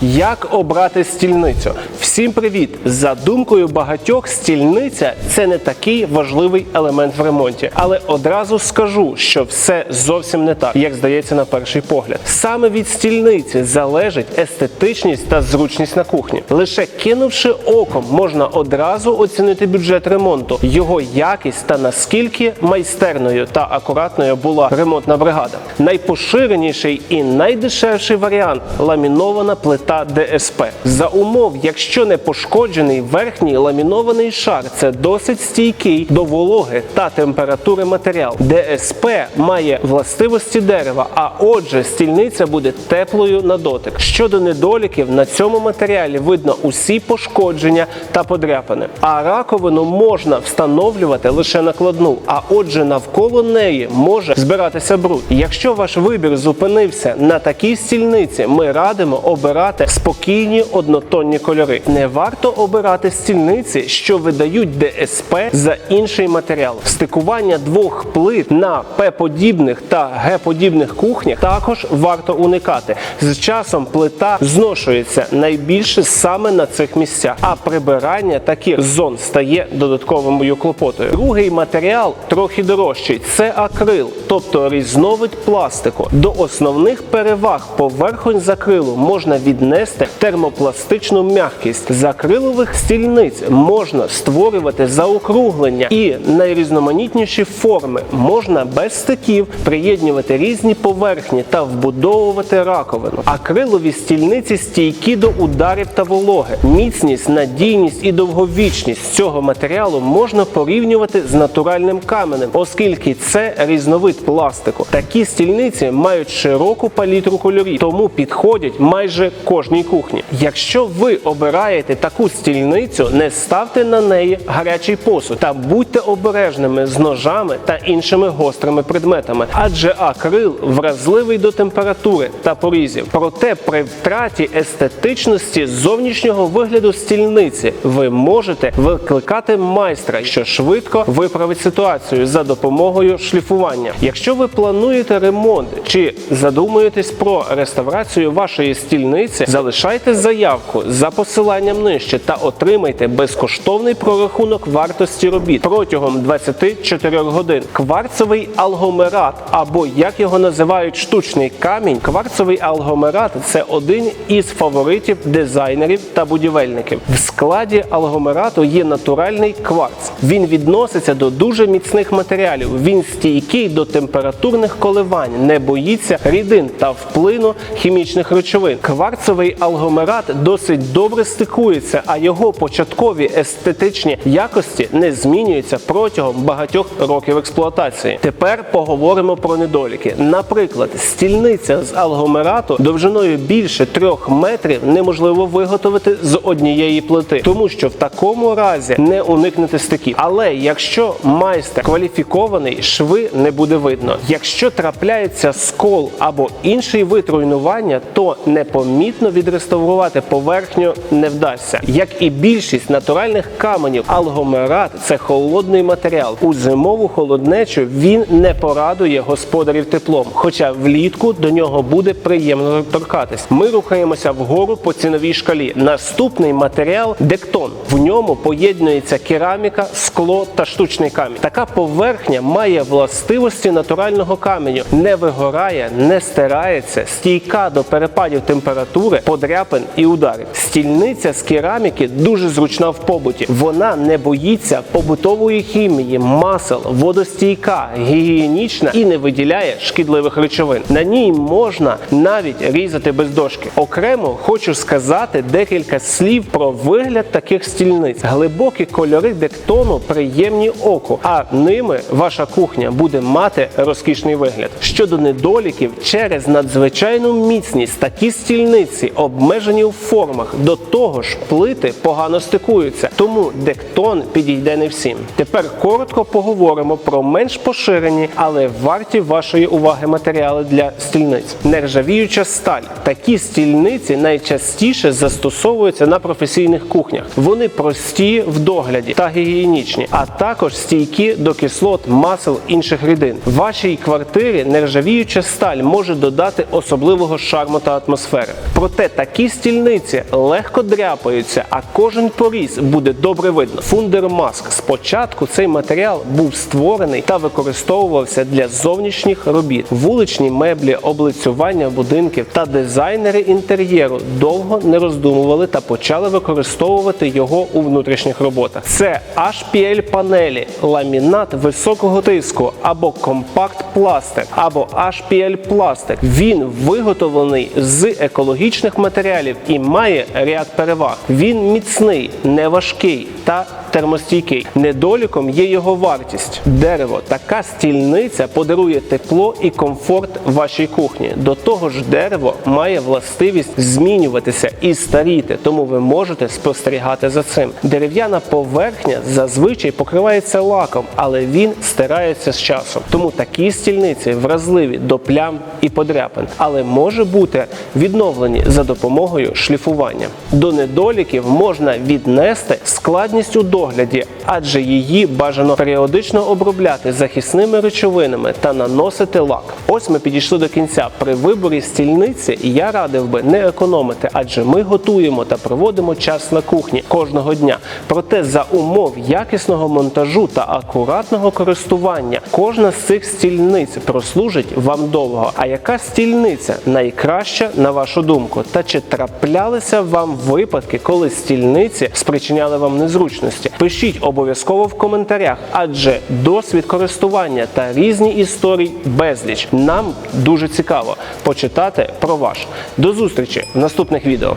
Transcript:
Як обрати стільницю? Всім привіт! За думкою багатьох, стільниця це не такий важливий елемент в ремонті. Але одразу скажу, що все зовсім не так, як здається на перший погляд. Саме від стільниці залежить естетичність та зручність на кухні. Лише кинувши оком, можна одразу оцінити бюджет ремонту, його якість та наскільки майстерною та акуратною була ремонтна бригада. Найпоширеніший і найдешевший варіант ламінована плита ДСП. За умов, якщо не пошкоджений верхній ламінований шар, це досить стійкий до вологи та температури матеріал. ДСП має властивості дерева, а отже, стільниця буде теплою на дотик. Щодо недоліків, на цьому матеріалі видно усі пошкодження та подряпини. А раковину можна встановлювати лише накладну, а отже, навколо неї може збиратися бруд. Якщо ваш вибір зупинився на такій стільниці, ми радимо обирати спокійні однотонні кольори. Не варто обирати стільниці, що видають ДСП за інший матеріал. Стикування двох плит на П-подібних та Г-подібних кухнях також варто уникати. З часом плита зношується найбільше саме на цих місцях, а прибирання таких зон стає додатковою клопотою. Другий матеріал трохи дорожчий це акрил, тобто різновид пластику. До основних переваг поверхонь з акрилу можна віднести термопластичну м'якість. З акрилових стільниць можна створювати заокруглення і найрізноманітніші форми. Можна без стиків приєднувати різні поверхні та вбудовувати раковину. Акрилові стільниці стійкі до ударів та вологи. Міцність, надійність і довговічність цього матеріалу можна порівнювати з натуральним каменем, оскільки це різновид пластику. Такі стільниці мають широку палітру кольорів, тому підходять майже кожній кухні. Якщо ви обираєте таку стільницю, не ставте на неї гарячий посуд та будьте обережними з ножами та іншими гострими предметами, адже акрил вразливий до температури та порізів. Проте при втраті естетичності зовнішнього вигляду стільниці ви можете викликати майстра, що швидко виправить ситуацію за допомогою шліфування. Якщо ви плануєте ремонт чи задумуєтесь про реставрацію вашої стільниці, залишайте заявку за посиланням нижче та отримайте безкоштовний прорахунок вартості робіт протягом 24 годин. Кварцевий алгомерат, або як його називають штучний камінь. Кварцевий алгомерат це один із фаворитів дизайнерів та будівельників. В складі алгомерату є натуральний кварц. Він відноситься до дуже міцних матеріалів. Він стійкий до температурних коливань, не боїться рідин та вплину хімічних речовин. Кварцевий алгомерат досить добре стикується, а його початкові естетичні якості не змінюються протягом багатьох років експлуатації. Тепер поговоримо про недоліки. Наприклад, стільниця з алгомерату довжиною більше трьох метрів неможливо виготовити з однієї плити, тому що в такому разі не уникнете стиків. Але якщо майстер кваліфікований, шви не буде видно. Якщо трапляється скол або інший вид руйнування, то непомітно відреставрувати поверхню не вдасться. Як і більшість натуральних каменів, алгомерат це холодний матеріал. У зимову холоднечу він не порадує господарів теплом, хоча влітку до нього буде приємно торкатись. Ми рухаємося вгору по ціновій шкалі. Наступний матеріал дектон. В ньому поєднується кераміка, скло та штучний камінь. Така поверхня має властивості натурального каменю, не вигорає, не стирається, стійка до перепадів температури, подряпин і ударів. Стільниця з кераміки дуже зручна в побуті. Вона не боїться побутової хімії, масел, водостійка, гігієнічна і не виділяє шкідливих речовин. На ній можна навіть різати без дошки. Окремо хочу сказати декілька слів про вигляд таких стільниць. Глибокі кольори дектону приємні оку, а ними ваша кухня буде мати розкішний вигляд. Щодо недоліків, через надзвичайну міцність такі стільниці обмежені у формах. До того ж, плити погано стикуються, тому дектон підійде не всім. Тепер коротко поговоримо про менш поширені, але варті вашої уваги матеріали для стільниць. Нержавіюча сталь. Такі стільниці найчастіше застосовуються на професійних кухнях. Вони прості в догляді та гігієнічні, а також стійкі до кислот, масел інших рідин. Вашій квартирі нержавіюча сталь може додати особливого шарму та атмосфери. Проте такі стільниці легко дряпаються, а кожен поріз буде добре видно. Фундермаск. Спочатку цей матеріал був створений та використовувався для зовнішніх робіт. Вуличні меблі, облицювання будинків та дизайнери інтер'єру довго не роздумували та почали використовувати його у внутрішніх роботах. Це HPL панелі, ламінат високого тиску або компакт пластик, або HPL пластик. Він виготовлений з екологічних матеріалів і має ряд переваг. Він міцний, неважкий та термостійкий. Недоліком є його вартість. Дерево. Така стільниця подарує тепло і комфорт вашій кухні. До того ж, дерево має властивість змінюватися і старіти, тому ви можете спостерігати за цим. Дерев'яна поверхня зазвичай покривається лаком, але він стирається з часом. Тому такі стільниці вразливі до плям і подряпин, але може бути відновлені за допомогою шліфування. До недоліків можна віднести складність у догляді, адже її бажано періодично обробляти захисними речовинами та наносити лак. Ось ми підійшли до кінця. При виборі стільниці я радив би не економити, адже ми готуємо та проводимо час на кухні кожного дня. Проте за умов якісного монтажу та акуратного користування кожна з цих стільниць прослужить вам довго. А яка стільниця найкраща на вашу думку? Та чи траплялися вам випадки, коли стільниці спричиняли вам незручності? Пишіть обов'язково в коментарях, адже досвід користування та різні історії безліч. Нам дуже цікаво почитати про ваш. До зустрічі в наступних відео.